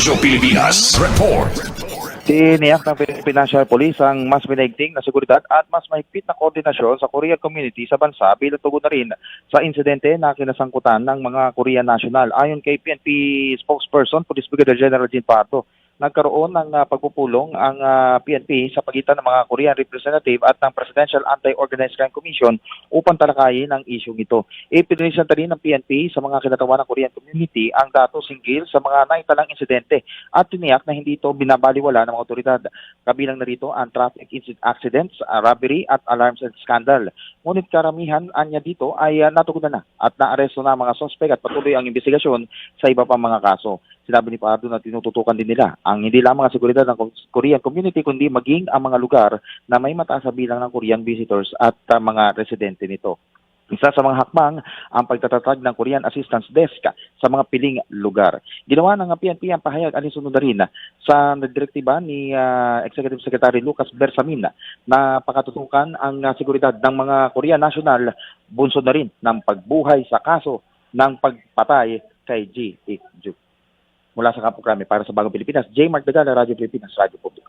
Radyo Pilipinas. Report. Tiniyak ng National Police ang mas minaigting na seguridad at mas mahigpit na koordinasyon sa Korean community sa bansa bilang tugon na rin sa insidente na kinasangkutan ng mga Korean national. Ayon kay PNP spokesperson, Police Brigadier General Jean Pardo, nagkaroon ng ah, pagpupulong ang ah, PNP sa pagitan ng mga Korean representative at ng Presidential Anti-Organized Crime Commission upang talakayin ang isyong ito. Ipinilisanta rin ng PNP sa mga kinatawa ng Korean community ang datos hinggil sa mga naitalang insidente at tiniyak na hindi ito binabaliwala ng mga otoridad. Kabilang na rito ang traffic accidents, ah, robbery at alarms and scandal. Ngunit karamihan anya dito ay uh, natugunan na at naaresto na mga sospek at patuloy ang investigasyon sa iba pang mga kaso. Sinabi ni Pardo na tinututukan din nila ang hindi lamang ang seguridad ng Korean community kundi maging ang mga lugar na may mataas na bilang ng Korean visitors at uh, mga residente nito. Isa sa mga hakbang ang pagtatatag ng Korean Assistance Desk sa mga piling lugar. Ginawa ng PNP ang pahayag alinsunod na rin sa direktiba ni ah, Executive Secretary Lucas Bersamin na pakatutukan ang ah, seguridad ng mga Korean National bunsod na rin ng pagbuhay sa kaso ng pagpatay kay G. Ik Juk. Mula sa Kampo para sa Bagong Pilipinas, J. Mark Dagala, Radyo Pilipinas, Radyo Publiko.